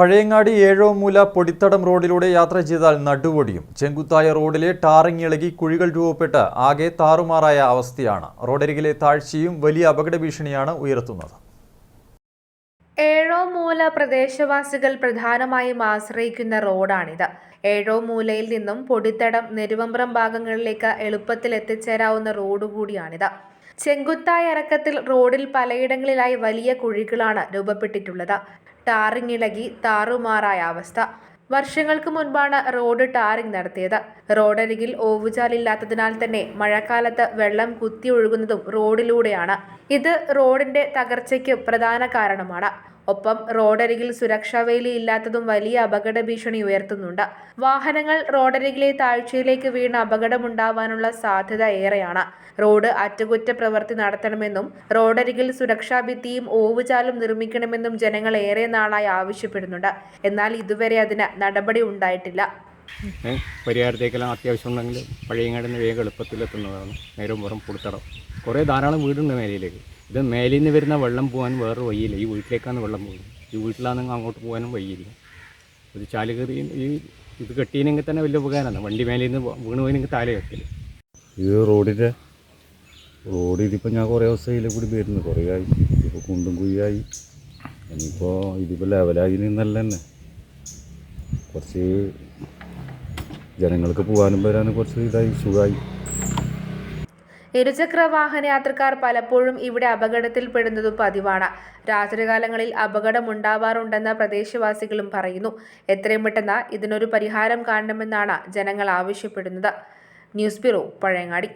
പഴയങ്ങാടി ഏഴോമൂല പൊടിത്തടം റോഡിലൂടെ യാത്ര ചെയ്താൽ നടുവൊടിയും. ചെങ്കുത്തായ റോഡിലെ ടാറിങ് ഇളകി കുഴികൾ രൂപപ്പെട്ട് ആകെ താറുമാറായ അവസ്ഥയാണ്. റോഡരികിലെ താഴ്ചയും വലിയ അപകട ഭീഷണിയാണ് ഉയർത്തുന്നത്. ഏഴോ മൂല പ്രദേശവാസികൾ പ്രധാനമായും ആശ്രയിക്കുന്ന റോഡാണിത്. ഏഴോ മൂലയിൽ നിന്നും പൊടിത്തടം നെരുവമ്പ്രം ഭാഗങ്ങളിലേക്ക് എളുപ്പത്തിൽ എത്തിച്ചേരാവുന്ന റോഡ് കൂടിയാണിത്. ചെങ്കുത്തായ ഇറക്കത്തിൽ റോഡിൽ പലയിടങ്ങളിലായി വലിയ കുഴികളാണ് രൂപപ്പെട്ടിട്ടുള്ളത്. ടാറിങ് ഇളകി താറുമാറായ അവസ്ഥ. വർഷങ്ങൾക്ക് മുൻപാണ് റോഡ് ടാറിംഗ് നടത്തിയത്. റോഡരികിൽ ഓവുചാലില്ലാത്തതിനാൽ തന്നെ മഴക്കാലത്ത് വെള്ളം കുത്തി ഒഴുകുന്നതും റോഡിലൂടെയാണ്. ഇത് റോഡിന്റെ തകർച്ചയ്ക്ക് പ്രധാന കാരണമാണ്. ഒപ്പം റോഡരികിൽ സുരക്ഷാ വേലി ഇല്ലാത്തതും വലിയ അപകട ഭീഷണി ഉയർത്തുന്നുണ്ട്. വാഹനങ്ങൾ റോഡരികിലെ താഴ്ചയിലേക്ക് വീണ് അപകടമുണ്ടാവാനുള്ള സാധ്യത ഏറെയാണ്. റോഡ് അറ്റകുറ്റ അറ്റകുറ്റപ്രവൃത്തി നടത്തണമെന്നും റോഡരികിൽ സുരക്ഷാ ഭിത്തിയും ഓവുചാലും നിർമ്മിക്കണമെന്നും ജനങ്ങൾ ഏറെ നാളായി ആവശ്യപ്പെടുന്നുണ്ട്. എന്നാൽ ഇതുവരെ അതിന് നടപടി ഉണ്ടായിട്ടില്ല. പരിഹാരത്തേക്കെല്ലാം അത്യാവശ്യം ഉണ്ടെങ്കിൽ പഴയങ്ങാടിന് വേഗം എളുപ്പത്തിലെത്തുന്നതാണ്. നേരം പുറം പുറത്തടം കുറേ ധാരാളം വീടുണ്ട് മേലയിലേക്ക് ഇത് മേലിൽ നിന്ന് വരുന്ന വെള്ളം പോകാൻ വേറെ വഴിയില്ല. ഈ വീട്ടിലേക്കാണ് വെള്ളം പോകുന്നത്. ഈ വീട്ടിലാണെങ്കിൽ അങ്ങോട്ട് പോകാനും വഴിയില്ല. ഒരു ചാൽ ഈ ഇത് കെട്ടിയില്ലെങ്കിൽ തന്നെ വലിയ ഉപകാരമാണ്. വണ്ടി മേലിൽ നിന്ന് വീണ് പോയിനെങ്കിൽ താല കെട്ടില്ല ഇത് റോഡിന്റെ റോഡിൽ ഇപ്പം ഞാൻ കുറേ ദിവസമായില്ല കൂടി വരുന്നു. കുറേ ആയി. ഇപ്പോൾ കുണ്ടും കുഴിയായി. ഇനിയിപ്പോൾ ഇതിപ്പോൾ ലെവലായി നിന്നല്ല തന്നെ. കുറച്ച് ജനങ്ങൾക്ക് പോകാനും വരാനും കുറച്ച് ഇതായി സുഖമായി ഇരുചക്ര വാഹന യാത്രക്കാർ പലപ്പോഴും ഇവിടെ അപകടത്തിൽപ്പെടുന്നതും പതിവാണ്. രാത്രികാലങ്ങളിൽ അപകടമുണ്ടാവാറുണ്ടെന്ന് പ്രദേശവാസികളും പറയുന്നു. എത്രയും പെട്ടെന്ന് ഇതിനൊരു പരിഹാരം കാണണമെന്നാണ് ജനങ്ങൾ ആവശ്യപ്പെടുന്നത്. News bureau Pazhayangadi.